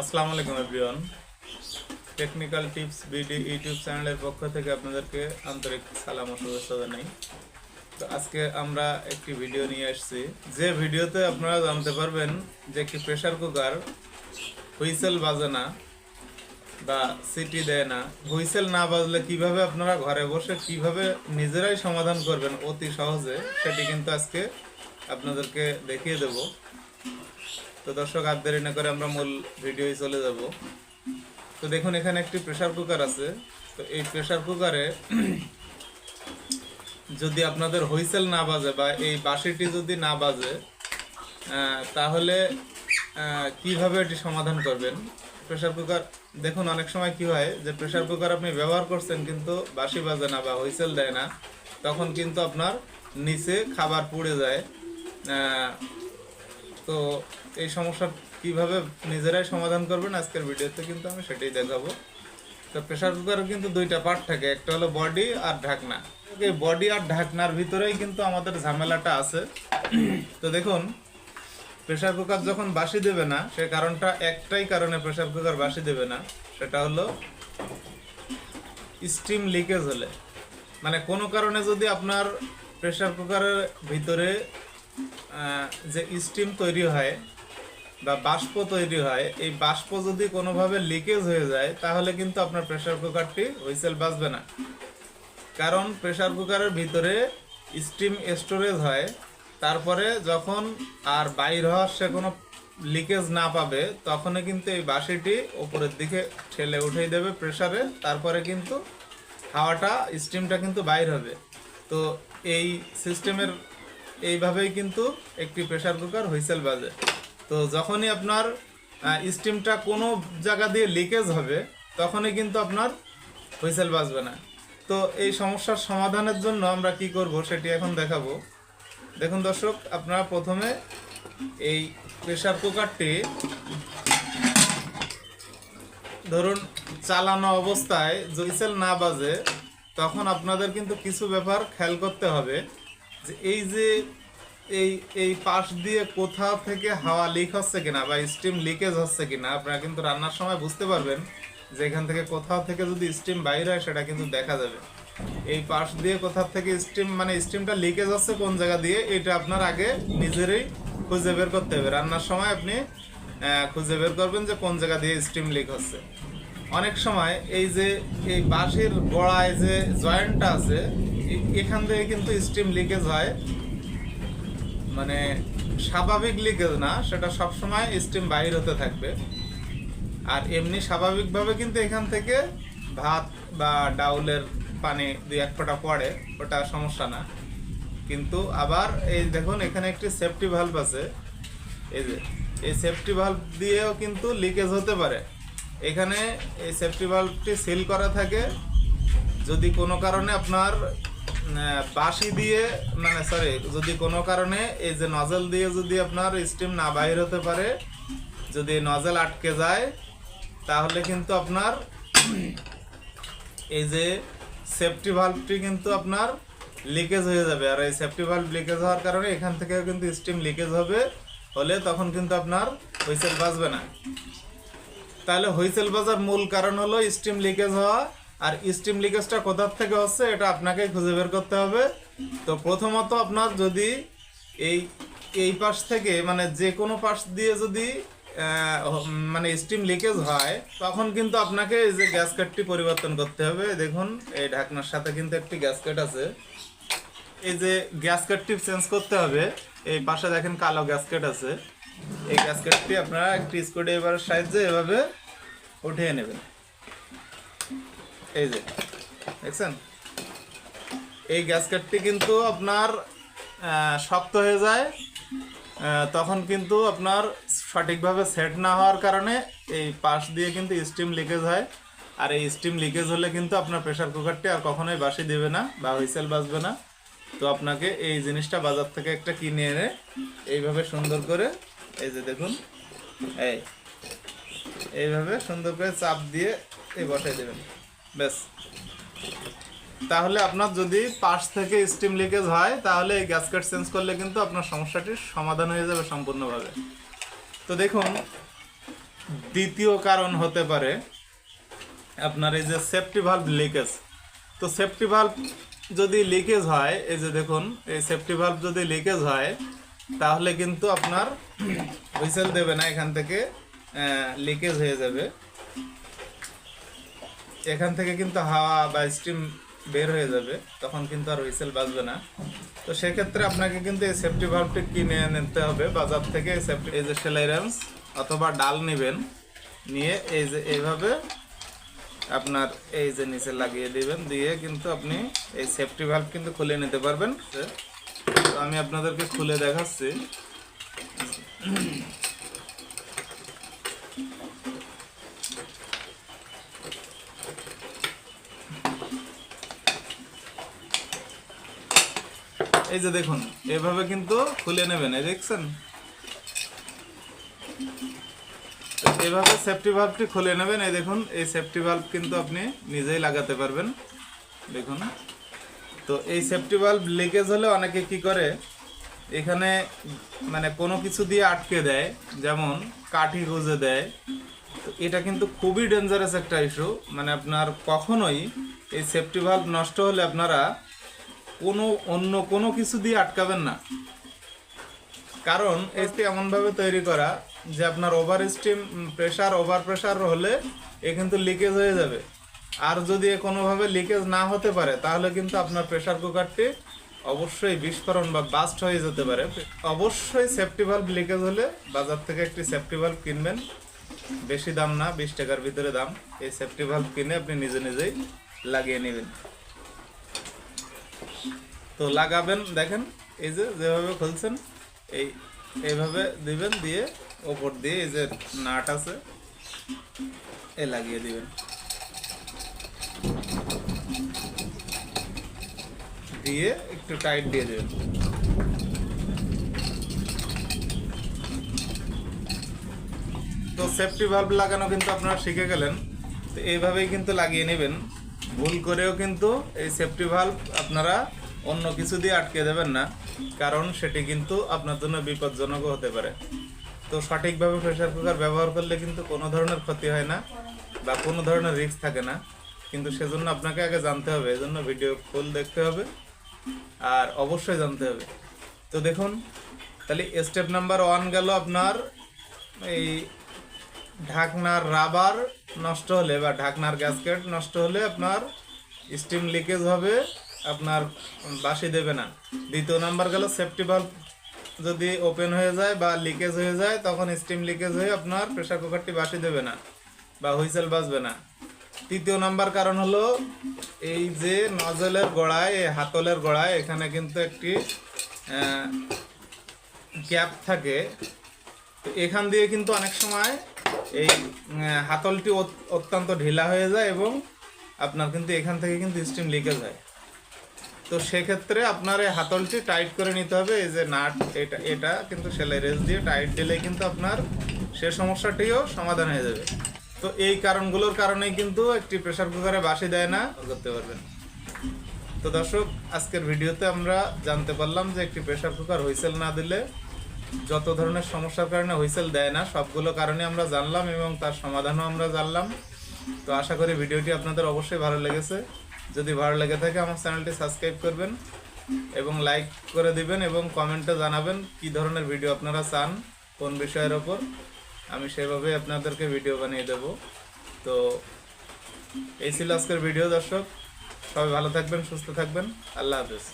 আসসালামু আলাইকুম everyone technical tips BD YouTube চ্যানেলের পক্ষ থেকে আপনাদেরকে আন্তরিক সালাম ও শুভেচ্ছা জানাই। তো আজকে আমরা একটি ভিডিও নিয়ে আসছি। যে ভিডিওতে আপনারা জানতে পারবেন যে একটি প্রেসার কুকার হুইসেল বাজে না বা সিটি দেয় না। হুইসেল না বাজলে কীভাবে আপনারা ঘরে বসে কীভাবে নিজেরাই সমাধান করবেন অতি সহজে, সেটি কিন্তু আজকে আপনাদেরকে দেখিয়ে দেবো। তো দর্শক, আর দেরি না করে আমরা মূল ভিডিওয় চলে যাব। তো দেখুন, এখানে একটি প্রেসার কুকার আছে। তো এই প্রেসার কুকারে যদি আপনাদের হুইসেল না বাজে বা এই বাঁশিটি যদি না বাজে তাহলে কীভাবে এটি সমাধান করবেন? প্রেসার কুকার দেখুন, অনেক সময় কি হয় যে প্রেসার কুকার আপনি ব্যবহার করছেন কিন্তু বাঁশি বাজে না বা হুইসেল দেয় না, তখন কিন্তু আপনার নিচে খাবার পুড়ে যায়। তো এই সমস্যা কীভাবে নিজেরাই সমাধান করবেন আজকের ভিডিওতে কিন্তু আমি সেটাই দেখাবো। তো প্রেসার কুকারের কিন্তু দুইটা পার্ট থাকে, একটা হলো বডি আর ঢাকনা। এই বডি আর ঢাকনার ভিতরেই কিন্তু আমাদের ঝামেলাটা আছে। তো দেখুন প্রেসার কুকার যখন বাসি দেবে না, সে কারণটা একটাই কারণে প্রেসার কুকার বাসি দেবে না, সেটা হলো স্টিম লিকেজ হলে। মানে কোনো কারণে যদি আপনার প্রেসার কুকারের ভিতরে যে স্টিম তৈরি হয় বা বাষ্প তৈরি হয়, এই বাষ্প যদি কোনোভাবে লিকেজ হয়ে যায়, তাহলে কিন্তু আপনার প্রেশার কুকারটি হুইসেল বাজবে না। কারণ প্রেশার কুকারের ভিতরে স্টিম স্টোরেজ হয়, তারপরে যখন আর বাইর হওয়ার সে কোনো লিকেজ না পাবে, তখনই কিন্তু এই বাঁশিটি ওপরের দিকে ঠেলে উঠিয়ে দেবে প্রেশারে তারপরে কিন্তু হাওয়াটা স্টিমটা কিন্তু বাইর হবে। তো এই সিস্টেমের এইভাবেই কিন্তু একটি প্রেসার কুকার হুইসেল বাজে। তো যখনই আপনার স্টিমটা কোনো জায়গা দিয়ে লিকেজ হবে, তখনই কিন্তু আপনার হুইসেল বাজবে না। তো এই সমস্যার সমাধানের জন্য আমরা কি করব সেটি এখন দেখাবো। দেখুন দর্শক, আপনারা প্রথমে এই প্রেসার কুকারটি ধরুন চালানো অবস্থায় জইসেল না বাজে, তখন আপনাদের কিন্তু কিছু ব্যাপার খেয়াল করতে হবে। এই যে এই এই পাশ দিয়ে কোথাও থেকে হাওয়া লিক হচ্ছে কিনা বা স্টিম লিকেজ হচ্ছে কিনা, আপনারা কিন্তু রান্নার সময় বুঝতে পারবেন যে এখান থেকে কোথাও থেকে যদি স্টিম বাইরে হয়, সেটা কিন্তু দেখা যাবে। এই পাশ দিয়ে কোথাও থেকে স্টিম মানে স্টিমটা লিকেজ হচ্ছে কোন জায়গা দিয়ে, এটা আপনার আগে নিজেরই খুঁজে বের করতে হবে। রান্নার সময় আপনি খুঁজে বের করবেন যে কোন জায়গা দিয়ে স্টিম লিক হচ্ছে। অনেক সময় এই যে এই বাঁশের গোড়ায় যে জয়েন্টটা আছে এখান থেকে কিন্তু স্টিম লিকেজ হয়। মানে স্বাভাবিক লিকেজ না, সেটা সব সময় স্টিম বাইর হতে থাকবে। আর এমনি স্বাভাবিকভাবে কিন্তু এখান থেকে ভাত বা ডাউলের পানি দুই এক ফোঁটা পড়ে, ওটা সমস্যা না। কিন্তু আবার এই দেখুন, এখানে একটি সেফটি ভাল্ব আছে। এই যে, এই সেফটি ভাল্ব দিয়েও কিন্তু লিকেজ হতে পারে। এখানে এই সেফটি ভাল্বটি সিল করা থাকে। যদি কোনো কারণে আপনার বাঁশি দিয়ে মানে সরি যদি কোনো কারণে এই যে নজল দিয়ে যদি আপনার স্টিম না বাইর হতে পারে, যদি নজল আটকে যায়, তাহলে কিন্তু আপনার এই যে সেফটি ভালভটি কিন্তু আপনার লিকেজ হয়ে যাবে। আর এই সেফটি ভালভ লিকেজ হওয়ার কারণে এখান থেকেও কিন্তু স্টিম লিকেজ হবে, হলে তখন কিন্তু আপনার হুইসেল বাজবে না। তাহলে হুইসেল বাজার মূল কারণ হলো স্টিম লিকেজ হওয়া। আর স্টিম লিকেজটা কোথার থেকে হচ্ছে, এটা আপনাকে খুঁজে বের করতে হবে। তো প্রথমত আপনার যদি এই এই পাশ থেকে মানে যে কোনো পাশ দিয়ে যদি মানে স্টিম লিকেজ হয়, তখন কিন্তু আপনাকে এই যে গ্যাসকেটটি পরিবর্তন করতে হবে। দেখুন, এই ঢাকনার সাথে কিন্তু একটি গ্যাসকেট আছে। এই যে গ্যাসকেটটি চেঞ্জ করতে হবে। এই পাশে দেখেন কালো গ্যাসকেট আছে। এই গ্যাসকেটটি আপনারা একটি স্ক্রুড্রাইভারের সাহায্যে এভাবে উঠিয়ে নেবেন। এই যে, দেখছেন? এই গ্যাসকেটটি কিন্তু আপনার শক্ত হয়ে যায় তখন কিন্তু আপনার সঠিকভাবে সেট না হওয়ার কারণে এই পাশ দিয়ে কিন্তু স্টিম লিকেজ হয়। আর এই স্টিম লিকেজ হলে কিন্তু আপনার প্রেশার কুকারটি আর কখনোই বাসি দেবে না বা হুইসেল বাজবে না। তো আপনাকে এই জিনিসটা বাজার থেকে একটা কিনে এনে এইভাবে সুন্দর করে, এই যে দেখুন, এই, এইভাবে সুন্দর করে চাপ দিয়ে এই বসাই দেবেন। ব্যাস তাহলে আপনার যদি পাশ থেকে স্টিম লিকেজ হয়, তাহলে এই গ্যাসকেট চেঞ্জ করলে কিন্তু আপনার সমস্যাটির সমাধান হয়ে যাবে সম্পূর্ণভাবে। তো দেখুন, দ্বিতীয় কারণ হতে পারে আপনার এই যে সেফটি ভালভ লিকেজ তো সেফটি ভাল্ভ যদি লিকেজ হয়, এই যে দেখুন, এই সেফটি ভালভ যদি লিকেজ হয়, তাহলে কিন্তু আপনার হুইসেল দেবে না, এখান থেকে লিকেজ হয়ে যাবে। এখান থেকে কিন্তু হাওয়া বা স্টিম বের হয়ে যাবে, তখন কিন্তু আর হুইসেল বাজবে না। তো সেক্ষেত্রে আপনাকে কিন্তু এই সেফটি ভালভটি কিনে নিতে হবে। বাজার থেকে সেফটি এই যে সেলাই র্যামস অথবা ডাল নেবেন, নিয়ে এই যে এইভাবে আপনার এই যে নিচে লাগিয়ে দিবেন, দিয়ে কিন্তু আপনি এই সেফটি ভালভ কিন্তু খুলে নিতে পারবেন। তো আমি আপনাদেরকে খুলে দেখাচ্ছি। এই যে দেখুন, এভাবে কিন্তু খুলে নেবেন, এই দেখছেন? তো এইভাবে সেফটি ভালভটি খুলে নেবেন, এই দেখুন, এই সেফটি ভালভ কিন্তু আপনি নিজেই লাগাতে পারবেন। দেখুন, তো এই সেফটি ভালভ লিকেজ হলে অনেকে কি করে, এখানে মানে কোনো কিছু দিয়ে আটকে দেয়, যেমন কাঠি গুজে দেয়। তো এটা কিন্তু খুবই ডেঞ্জারাস একটা ইস্যু মানে আপনার কখনোই এই সেফটি ভালভ নষ্ট হলে আপনারা কোনো অন্য কোনো কিছু দিয়ে আটকাবেন না। কারণ এটি এমনভাবে তৈরি করা যে আপনার over steam pressure over pressure হলে এ কিন্তু লিকেজ হয়ে যাবে। আর যদি এ কোনোভাবে লিকেজ না হতে পারে, তাহলে কিন্তু আপনার প্রেশার কুকারটি অবশ্যই বিস্ফোরণ বা বাস্ট হয়ে যেতে পারে। অবশ্যই সেফটি ভালভ লিকেজ হলে বাজার থেকে একটি সেফটি ভালভ কিনবেন। বেশি দাম না, বিশ টাকার ভিতরে দাম। এই সেফটি ভালভ কিনে আপনি নিজে নিজেই লাগিয়ে নেবেন। তো লাগাবেন, দেখেন, এই যে যেভাবে খুলছেন, এই, এইভাবে দিবেন, দিয়ে ওপর দিয়ে এই যে নাট আছে এ লাগিয়ে দিবেন। দিয়ে একটু টাইট দিয়ে দেবেন। তো সেফটি ভাল্ব লাগানো কিন্তু আপনারা শিখে গেলেন, তো এইভাবেই কিন্তু লাগিয়ে নেবেন। ভুল করেও কিন্তু এই সেফটি ভাল্ব আপনারা অন্য কিছু দিয়ে আটকে দেবেন না, কারণ সেটি কিন্তু আপনার জন্য বিপজ্জনকও হতে পারে। তো সঠিকভাবে প্রেশার কুকার ব্যবহার করলে কিন্তু কোনো ধরনের ক্ষতি হয় না বা কোনো ধরনের রিস্ক থাকে না। কিন্তু সেজন্য আপনাকে আগে জানতে হবে, এজন্য ভিডিও ফুল দেখতে হবে আর অবশ্যই জানতে হবে। তো দেখুন, তাহলে স্টেপ নাম্বার ওয়ান গেল আপনার এই ঢাকনার রাবার নষ্ট হলে বা ঢাকনার গ্যাসকেট নষ্ট হলে আপনার স্টিম লিকেজ হবে। আপনার বাসি দেবে না। দ্বিতীয় নাম্বার গেল সেফটি ভালভ যদি ওপেন হয়ে যায় বা লিকেজ হয়ে যায়, তখন স্টিম লিকেজ হয়ে আপনার প্রেসার কুকারটি বাসি দেবে না বা হুইসেল বাজবে না। তৃতীয় নাম্বার কারণ হলো এই যে নজলের গোড়ায়, এই হাতলের গোড়ায় এখানে কিন্তু একটি গ্যাপ থাকে। এখান দিয়ে কিন্তু অনেক সময় এই হাতলটি অত- অত্যন্ত ঢিলা হয়ে যায় এবং আপনার কিন্তু এখান থেকে কিন্তু স্টিম লিকেজ হয়। তো সেক্ষেত্রে আপনার এই হাতলটি টাইট করে নিতে হবে, এই যে নাট, এটা এটা কিন্তু সেলাই রেস দিয়ে টাইট দিলে কিন্তু আপনার সে সমস্যাটিও সমাধান হয়ে যাবে। তো এই কারণগুলোর কারণেই কিন্তু একটি প্রেসার কুকারে বাসি দেয় না, করতে পারবেন। তো দর্শক, আজকের ভিডিওতে আমরা জানতে পারলাম যে একটি প্রেশার কুকার হুইসেল না দিলে যত ধরনের সমস্যার কারণে হুইসেল দেয় না, সবগুলো কারণে আমরা জানলাম এবং তার সমাধানও আমরা জানলাম। তো আশা করি ভিডিওটি আপনাদের অবশ্যই ভালো লেগেছে। যদি ভালো লেগে থাকে আমার চ্যানেলটি সাবস্ক্রাইব করবেন এবং লাইক করে দিবেন এবং কমেন্টে জানাবেন কি ধরনের ভিডিও আপনারা চান, কোন বিষয়ের ওপর। আমি সেভাবে আপনাদেরকে ভিডিও বানিয়ে দেব। তো এই ছিল আজকের ভিডিও দর্শক। সবাই ভালো থাকবেন, সুস্থ থাকবেন। আল্লাহ হাফেজ।